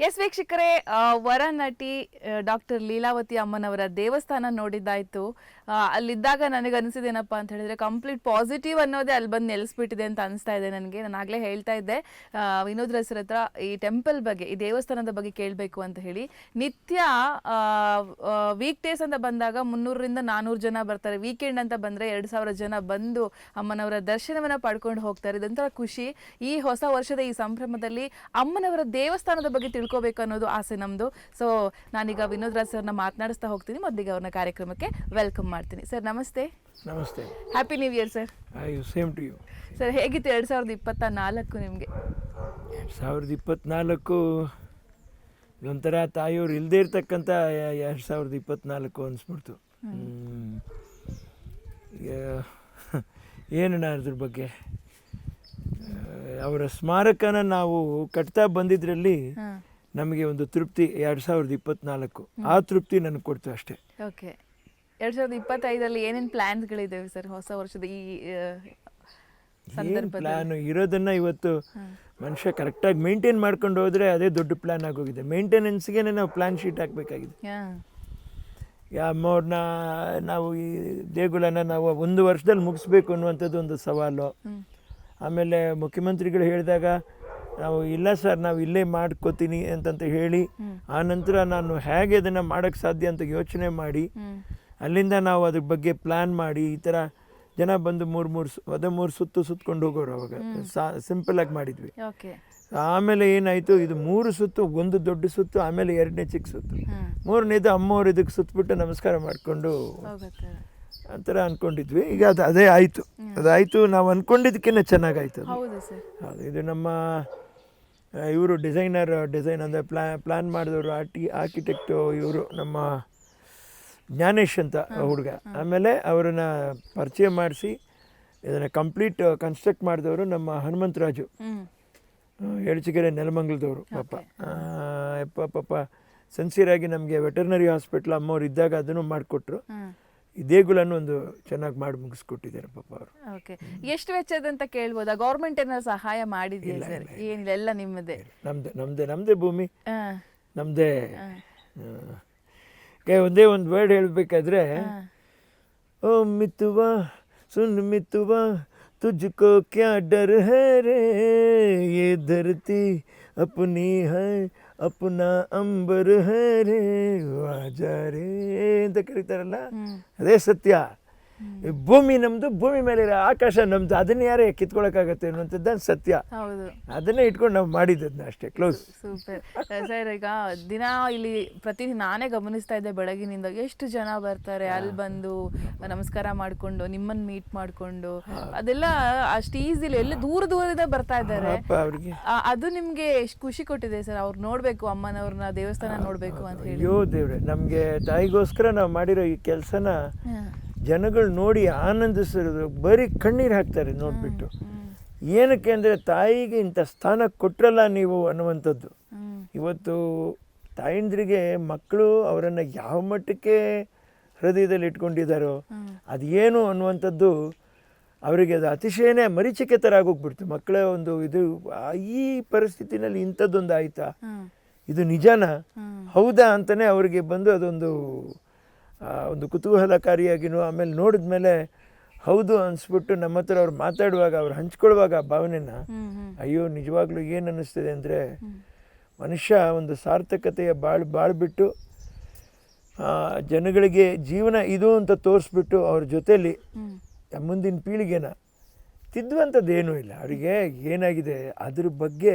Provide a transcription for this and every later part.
S ವೀಕ್ಷಕರೇ ಆ, ವರ ನಟಿ ಡಾಕ್ಟರ್ ಲೀಲಾವತಿ ಅಮ್ಮನವರ ದೇವಸ್ಥಾನ ನೋಡಿದ್ದಾಯ್ತು. ಅಲ್ಲಿದ್ದಾಗ ನನಗೆ ಅನಿಸಿದೇನಪ್ಪ ಅಂತ ಹೇಳಿದ್ರೆ ಕಂಪ್ಲೀಟ್ ಪಾಸಿಟಿವ್ ಅನ್ನೋದೇ ಅಲ್ಲಿ ಬಂದು ನೆಲೆಸ್ಬಿಟ್ಟಿದೆ ಅಂತ ಅನಿಸ್ತಾ ಇದೆ ನನಗೆ. ನಾನು ಆಗಲೇ ಹೇಳ್ತಾ ಇದ್ದೆ. ವಿನೋದ್ ರಸರ ಹತ್ರ ಈ ಟೆಂಪಲ್ ಬಗ್ಗೆ ಈ ದೇವಸ್ಥಾನದ ಬಗ್ಗೆ ಕೇಳಬೇಕು ಅಂತ ಹೇಳಿ. ನಿತ್ಯ ವೀಕ್ ಡೇಸ್ ಅಂತ ಬಂದಾಗ ಮುನ್ನೂರರಿಂದ ನಾನೂರು ಜನ ಬರ್ತಾರೆ. ವೀಕೆಂಡ್ ಅಂತ ಬಂದರೆ ಎರಡು ಸಾವಿರ ಜನ ಬಂದು ಅಮ್ಮನವರ ದರ್ಶನವನ್ನ ಪಡ್ಕೊಂಡು ಹೋಗ್ತಾರೆ. ಇದೊಂಥರ ಖುಷಿ. ಈ ಹೊಸ ವರ್ಷದ ಈ ಸಂಭ್ರಮದಲ್ಲಿ ಅಮ್ಮನವರ ದೇವಸ್ಥಾನದ ಬಗ್ಗೆ ತಿಳ್ಕೊಬೇಕು ಅನ್ನೋದು ಆಸೆ ನಮ್ಮದು ಸೊ ನಾನೀಗ ವಿನೋದ್ ರಾಜ್ ಸರ್ನ ಮಾತನಾಡಿಸ್ತಾ ಹೋಗ್ತೀನಿ. ಮೊದಲಿಗೆ ಅವ್ರನ್ನ ಕಾರ್ಯಕ್ರಮಕ್ಕೆ ವೆಲ್ಕಮ್ ಮಾಡ್ತೀನಿ. ಸರ್ ನಮಸ್ತೆ. ನಮಸ್ತೆ. Happy new year sir same to you sir ಹೇಗಿತ್ತು ಎರಡು ಸಾವಿರದ ಇಪ್ಪತ್ತ ನಾಲ್ಕು ನಿಮಗೆ? ಎರಡು ಸಾವಿರದ ಇಪ್ಪತ್ತ್ನಾಲ್ಕು ಒಂಥರ ತಾಯಿಯವ್ರು ಇಲ್ಲದೇ ಇರ್ತಕ್ಕಂಥ ಎರಡು ಸಾವಿರದ ಇಪ್ಪತ್ತ್ನಾಲ್ಕು ಅನಿಸ್ಬಿಡ್ತು. ಹ್ಮ್. ಈಗ ಏನು ನಾನು ಅದ್ರ ಬಗ್ಗೆ? ಅವರ ಸ್ಮಾರಕನ ನಾವು ಕಟ್ತಾ ಬಂದಿದ್ರಲ್ಲಿ ನಮಗೆ ಒಂದು ತೃಪ್ತಿ ಎರಡು ಸಾವಿರದ ಇಪ್ಪತ್ನಾಲ್ಕು. ಆ ತೃಪ್ತಿ ನನಗೆ ಕೊಡ್ತು ಅಷ್ಟೇ. ಓಕೆ. ಎರಡು ಸಾವಿರದ ಇಪ್ಪತ್ತೈದರಲ್ಲಿ ಏನೇನು ಪ್ಲ್ಯಾನ್ಸ್ಗಳಿದ್ದಾವೆ ಸರ್ ಹೊಸ ವರ್ಷದ ಈ ಪ್ಲಾನ್? ಇರೋದನ್ನು ಇವತ್ತು ಮನುಷ್ಯ ಕರೆಕ್ಟಾಗಿ ಮೇಂಟೈನ್ ಮಾಡ್ಕೊಂಡು ಹೋದರೆ ಅದೇ ದೊಡ್ಡ ಪ್ಲ್ಯಾನ್ ಆಗೋಗಿದೆ. ಮೇಂಟೆನೆನ್ಸ್ಗೆ ನಾವು ಪ್ಲ್ಯಾನ್ ಶೀಟ್ ಹಾಕಬೇಕಾಗಿದೆ. ಅಮ್ಮವ್ರನ್ನ ನಾವು ಈ ದೇಗುಲನ ನಾವು ಒಂದು ವರ್ಷದಲ್ಲಿ ಮುಗಿಸ್ಬೇಕು ಅನ್ನುವಂಥದ್ದು ಒಂದು ಸವಾಲು. ಆಮೇಲೆ ಮುಖ್ಯಮಂತ್ರಿಗಳು ಹೇಳಿದಾಗ ನಾವು ಇಲ್ಲ ಸರ್ ನಾವು ಇಲ್ಲೇ ಮಾಡ್ಕೋತೀನಿ ಅಂತಂತ ಹೇಳಿ ಆ ನಂತರ ನಾನು ಹೇಗೆ ಅದನ್ನು ಮಾಡೋಕ್ಕೆ ಸಾಧ್ಯ ಅಂತ ಯೋಚನೆ ಮಾಡಿ ಅಲ್ಲಿಂದ ನಾವು ಅದ್ರ ಬಗ್ಗೆ ಪ್ಲ್ಯಾನ್ ಮಾಡಿ ಈ ಥರ ಜನ ಬಂದು ಮೂರು ಮೂರು ಸು ಅದೇ ಮೂರು ಸುತ್ತು ಸುತ್ತಕೊಂಡು ಹೋಗೋರು ಅವಾಗ. ಸಾ ಸಿಂಪಲಾಗಿ ಮಾಡಿದ್ವಿ. ಆಮೇಲೆ ಏನಾಯಿತು ಇದು ಮೂರು ಸುತ್ತು ಒಂದು ದೊಡ್ಡ ಸುತ್ತು ಆಮೇಲೆ ಎರಡನೇ ಚಿಕ್ಕ ಸುತ್ತು. ಮೂರನೇದು ಅಮ್ಮವ್ರು ಇದಕ್ಕೆ ಸುತ್ತಬಿಟ್ಟು ನಮಸ್ಕಾರ ಮಾಡಿಕೊಂಡು ಅಂತರ ಆ ಥರ ಅಂದ್ಕೊಂಡಿದ್ವಿ ಈಗ ಅದು ಅದೇ ಆಯಿತು. ಅದಾಯಿತು ನಾವು ಅಂದ್ಕೊಂಡಿದ್ದಕ್ಕಿಂತ ಚೆನ್ನಾಗಾಯ್ತು ಅದು ಹೌದು ಇದು ನಮ್ಮ ಇವರು ಡಿಸೈನರ್ ಡಿಸೈನ್ ಅಂದರೆ ಪ್ಲಾ ಪ್ಲ್ಯಾನ್ ಮಾಡಿದವರು ಆರ್ಟಿ ಆರ್ಕಿಟೆಕ್ಟು ಇವರು ನಮ್ಮ ಜ್ಞಾನೇಶ್ ಅಂತ ಹುಡುಗ. ಆಮೇಲೆ ಅವರನ್ನು ಪರಿಚಯ ಮಾಡಿಸಿ ಇದನ್ನು ಕಂಪ್ಲೀಟ್ ಕನ್ಸ್ಟ್ರಕ್ಟ್ ಮಾಡಿದವರು ನಮ್ಮ ಹನುಮಂತರಾಜು. ಎಳಚಿಗೆರೆ ನೆಲಮಂಗಲದವರು ಪಾಪ. ಪಾಪ ಪಾಪ. ಸಿನ್ಸಿಯರಾಗಿ ನಮಗೆ ವೆಟರ್ನರಿ ಹಾಸ್ಪಿಟ್ಲ್ ಅಮ್ಮವ್ರು ಇದ್ದಾಗ ಅದನ್ನು ಮಾಡಿಕೊಟ್ರು. ಈ ದೇಗುಲನ್ನು ಒಂದು ಚೆನ್ನಾಗಿ ಮಾಡಿ ಮುಗಿಸ್ಕೊಟ್ಟಿದ್ದಾರೆ ಪಾಪ ಅವರು. ಓಕೆ ಎಷ್ಟು ವೆಚ್ಚದಂತ ಕೇಳ್ಬೋದಾ? ಗೌರ್ಮೆಂಟ್ ಏನಾದ್ರು ಸಹಾಯ ಮಾಡಿದೆಯಾ ಸರ್? ಏನಿಲ್ಲ ಎಲ್ಲ ನಿಮ್ಮದೇ. ನಮ್ದು ನಮ್ದೆ ನಮ್ಮದೇ ಭೂಮಿ. ನಮ್ಮದೇ ಒಂದೇ ಒಂದು ವರ್ಡ್ ಹೇಳಬೇಕಾದ್ರೆ ಓ ಮಿತುವ ಸುನ್ ಮಿತುವ ತುಜ್ಕೋ ಕ್ಯಾ ಡರ್ ಹೇ ರೇ ಏ ಧರ್ತಿ ಅಪ್ನಿ ಹೈ ಅಪ್ಪನ ಅಂಬರ್ ಹರೇ ವಾಜ ರೇ ಅಂತ ಕರೀತಾರಲ್ಲ? ಅದೇ ಸತ್ಯ. ಭೂಮಿ ನಮ್ದು ಭೂಮಿ ಮೇಲೆ ಇರೋ ಆಕಾಶ ನಮ್ಮದು ಅದನ್ನ ಯಾರೇ ಕಿತ್ಕೊಳಕ್ಕಾಗತ್ತೆ ಅನ್ನುವಂಥದ್ದು ಸತ್ಯ. ಹೌದು. ಅದನ್ನೇ ಇಟ್ಕೊಂಡು ನಾವು ಮಾಡಿದ್ದನ್ನ ಅಷ್ಟೇ ಕ್ಲೋಸ್ ಸೂಪರ್. ಸರ್ ಈಗ ದಿನ ಇಲ್ಲಿ ಪ್ರತಿ ನಾನೇ ಗಮನಿಸ್ತಾ ಇದ್ದೆ ಬೆಳಗಿನಿಂದ ಎಷ್ಟು ಜನ ಬರ್ತಾರೆ ಅಲ್ಲಿ ಬಂದು ನಮಸ್ಕಾರ ಮಾಡ್ಕೊಂಡು ನಿಮ್ಮನ್ನ ಮೀಟ್ ಮಾಡ್ಕೊಂಡು ಅದೆಲ್ಲ ಅಷ್ಟು ಈಸಿಲಿ ಎಲ್ಲ ದೂರ ದೂರದಿಂದ ಬರ್ತಾ ಇದ್ದಾರೆ. ಅದು ನಿಮ್ಗೆ ಎಷ್ಟು ಖುಷಿ ಕೊಟ್ಟಿದೆ ಸರ್ ಅವ್ರು ನೋಡ್ಬೇಕು ಅಮ್ಮನವ್ರನ್ನ ದೇವಸ್ಥಾನ ನೋಡ್ಬೇಕು ಅಂತ ಹೇಳಿ. ಅಯ್ಯೋ ದೇವ್ರೆ ನಮಗೆ ತಾಯಿಗೋಸ್ಕರ ನಾವು ಮಾಡಿರೋ ಈ ಕೆಲಸನ. ಜನಗಳು ನೋಡಿ ಆನಂದಿಸಿರೋದು ಬರೀ ಕಣ್ಣೀರು ಹಾಕ್ತಾರೆ ನೋಡಿಬಿಟ್ಟು. ಏನಕ್ಕೆ ಅಂದರೆ ತಾಯಿಗೆ ಇಂಥ ಸ್ಥಾನ ಕೊಟ್ಟರಲ್ಲ ನೀವು ಅನ್ನುವಂಥದ್ದು. ಇವತ್ತು ತಾಯಂದ್ರಿಗೆ ಮಕ್ಕಳು ಅವರನ್ನು ಯಾವ ಮಟ್ಟಕ್ಕೆ ಹೃದಯದಲ್ಲಿ ಇಟ್ಕೊಂಡಿದ್ದಾರೋ. ಅದೇನು ಅನ್ನುವಂಥದ್ದು ಅವರಿಗೆ ಅದು ಅತಿಶಯನೇ ಮರೀಚಿಕೆ ಥರ ಆಗೋಗ್ಬಿಡ್ತು ಮಕ್ಕಳ ಒಂದು ಇದು ಈ ಪರಿಸ್ಥಿತಿನಲ್ಲಿ ಇಂಥದ್ದೊಂದು ಆಯ್ತಾ ಇದು ನಿಜಾನ? ಹೌದಾ ಅಂತಲೇ ಅವರಿಗೆ ಬಂದು ಅದೊಂದು ಒಂದು ಕುತೂಹಲಕಾರಿಯಾಗಿನೂ ಆಮೇಲೆ ನೋಡಿದ ಮೇಲೆ ಹೌದು ಅನಿಸ್ಬಿಟ್ಟು ನಮ್ಮ ಹತ್ರ ಅವ್ರು ಮಾತಾಡುವಾಗ ಅವ್ರು ಹಂಚ್ಕೊಳ್ಳುವಾಗ ಆ ಭಾವನೆನ. ಅಯ್ಯೋ ನಿಜವಾಗ್ಲೂ ಏನು ಅನ್ನಿಸ್ತದೆ ಅಂದರೆ ಮನುಷ್ಯ ಒಂದು ಸಾರ್ಥಕತೆಯ ಬಾಳ್ ಬಾಳ್ಬಿಟ್ಟು ಆ, ಜನಗಳಿಗೆ ಜೀವನ ಇದು ಅಂತ ತೋರಿಸ್ಬಿಟ್ಟು ಅವ್ರ ಜೊತೆಯಲ್ಲಿ ಮುಂದಿನ ಪೀಳಿಗೆನ ತಿದ್ದುವಂಥದ್ದು ಏನೂ ಇಲ್ಲ. ಅವರಿಗೆ ಏನಾಗಿದೆ ಅದ್ರ ಬಗ್ಗೆ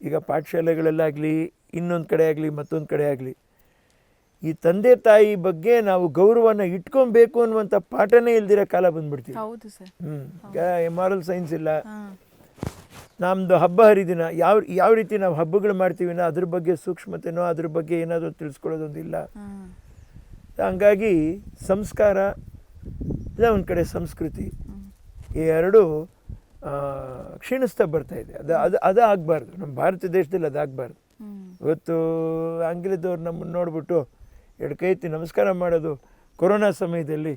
ಈಗ ಪಾಠಶಾಲೆಗಳಲ್ಲಾಗಲಿ ಇನ್ನೊಂದು ಕಡೆ ಆಗಲಿ ಮತ್ತೊಂದು ಕಡೆ ಆಗಲಿ ಈ ತಂದೆ ತಾಯಿ ಬಗ್ಗೆ ನಾವು ಗೌರವನ ಇಟ್ಕೊಬೇಕು ಅನ್ನುವಂಥ ಪಾಠನೇ ಇಲ್ದಿರೋ ಕಾಲ ಬಂದ್ಬಿಡ್ತೀವಿ. ಹೌದು ಸರ್. ಹ್ಞೂ ಎಂ ಸೈನ್ಸ್ ಇಲ್ಲ. ನಮ್ಮದು ಹಬ್ಬ ಹರಿದಿನ ಯಾವ ಯಾವ ರೀತಿ ನಾವು ಹಬ್ಬಗಳು ಮಾಡ್ತೀವಿನೋ ಅದ್ರ ಬಗ್ಗೆ ಸೂಕ್ಷ್ಮತೆನೋ ಅದ್ರ ಬಗ್ಗೆ ಏನಾದರೂ ತಿಳಿಸ್ಕೊಳ್ಳೋದೊಂದಿಲ್ಲ ಹಂಗಾಗಿ ಸಂಸ್ಕಾರ ಇಲ್ಲ ಒಂದು ಕಡೆ ಸಂಸ್ಕೃತಿ ಈ ಎರಡು ಕ್ಷೀಣಿಸ್ತಾ ಬರ್ತಾ ಇದೆ. ಅದು ಅದು ಅದು ಆಗಬಾರ್ದು. ನಮ್ಮ ಭಾರತ ದೇಶದಲ್ಲಿ ಅದಾಗಬಾರ್ದು. ಇವತ್ತು ಆಂಗ್ಲದವ್ರು ನಮ್ಮನ್ನು ನೋಡ್ಬಿಟ್ಟು ಎರಡು ಕೈ ಎತ್ತಿ ನಮಸ್ಕಾರ ಮಾಡೋದು ಕೊರೋನಾ ಸಮಯದಲ್ಲಿ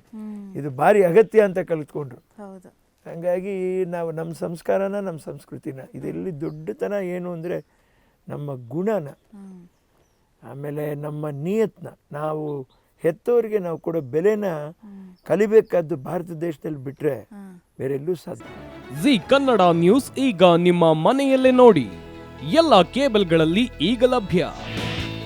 ಇದು ಭಾರಿ ಅಗತ್ಯ ಅಂತ ಕಲಿತ್ಕೊಂಡ್ರು. ಹೌದು. ಹಾಗಾಗಿ ನಾವು ನಮ್ಮ ಸಂಸ್ಕಾರನ ನಮ್ಮ ಸಂಸ್ಕೃತಿನ ಇದೆಲ್ಲಿ ದೊಡ್ಡತನ ಏನು ಅಂದರೆ ನಮ್ಮ ಗುಣನ ಆಮೇಲೆ ನಮ್ಮ ನಿಯತ್ನ ನಾವು ಹೆತ್ತವರಿಗೆ ನಾವು ಕೊಡೋ ಬೆಲೆನ ಕಲಿಬೇಕಾದ್ದು ಭಾರತ ದೇಶದಲ್ಲಿ ಬಿಟ್ಟರೆ ಬೇರೆಲ್ಲೂ ಸಾಧ್ಯ ಜಿ ಕನ್ನಡ ನ್ಯೂಸ್ ಈಗ ನಿಮ್ಮ ಮನೆಯಲ್ಲೇ ನೋಡಿ ಎಲ್ಲ ಕೇಬಲ್ಗಳಲ್ಲಿ ಈಗ ಲಭ್ಯ.